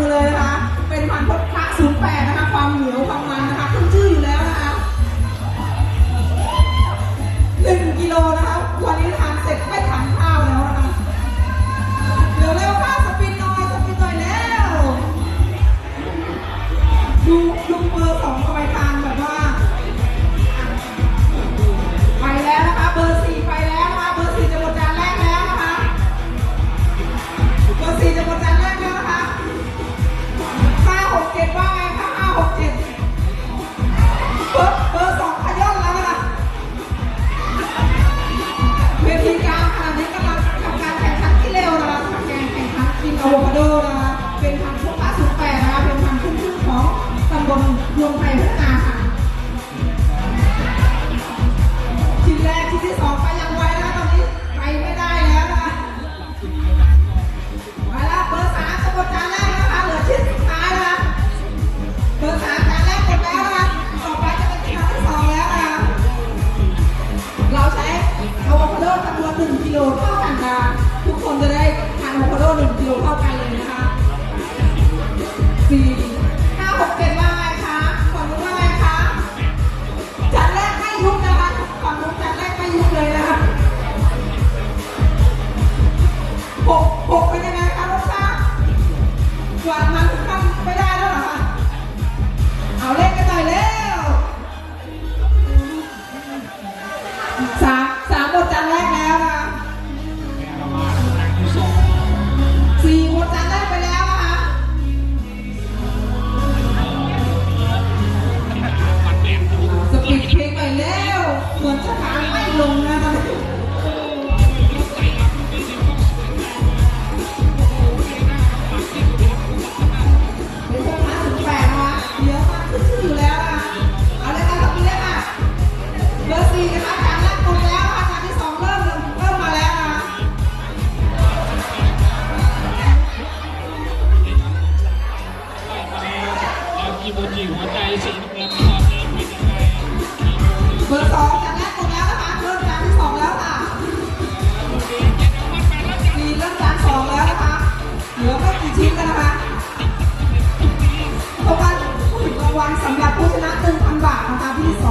มือเลยนะคะ รวมไปยพัฒนาค่ะชิ้นแรกชิ้นที่สองไปยังไวแล้วตอนนี้ไปไม่ได้แล้วนะคะมาแล้วเบอร์สามกมุดจานแรกนะคะเหลือชิ้นสุดท้ายนะเบอร์สามจานแรกหมดแล้วนะต่อไปจะเป็นจานที่สองแล้วนะเราใช้อะโวคาโดจำนวนหนึ่งกิโลเท่ากันค่ะทุกคนจะได้ทานอะโวคาโดหนึ่งกิโลเท่ากันเลยนะคะ จานแรกแล้วนะะสี่คนจานแรกไปแล้วนะคะสปีดเพลงไปแล้วเหมือนจะหาไม่ลงนะ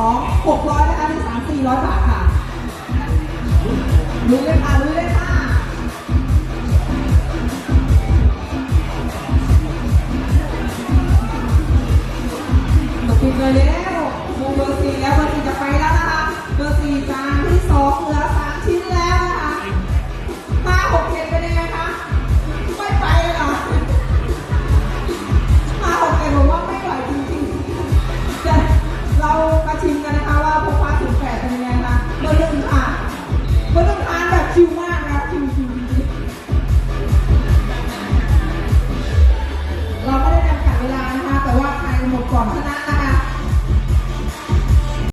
องหกร้อยนะคะเป็นสามสี่ร้อยบาทค่ะรู้เลยค่ะรู้เลยค่ะปิดเลยแล้ววงเบอร์สี่แล้วเบอร์สี่จะไปแล้วนะคะเบอร์สี่จานที่สองเหลือ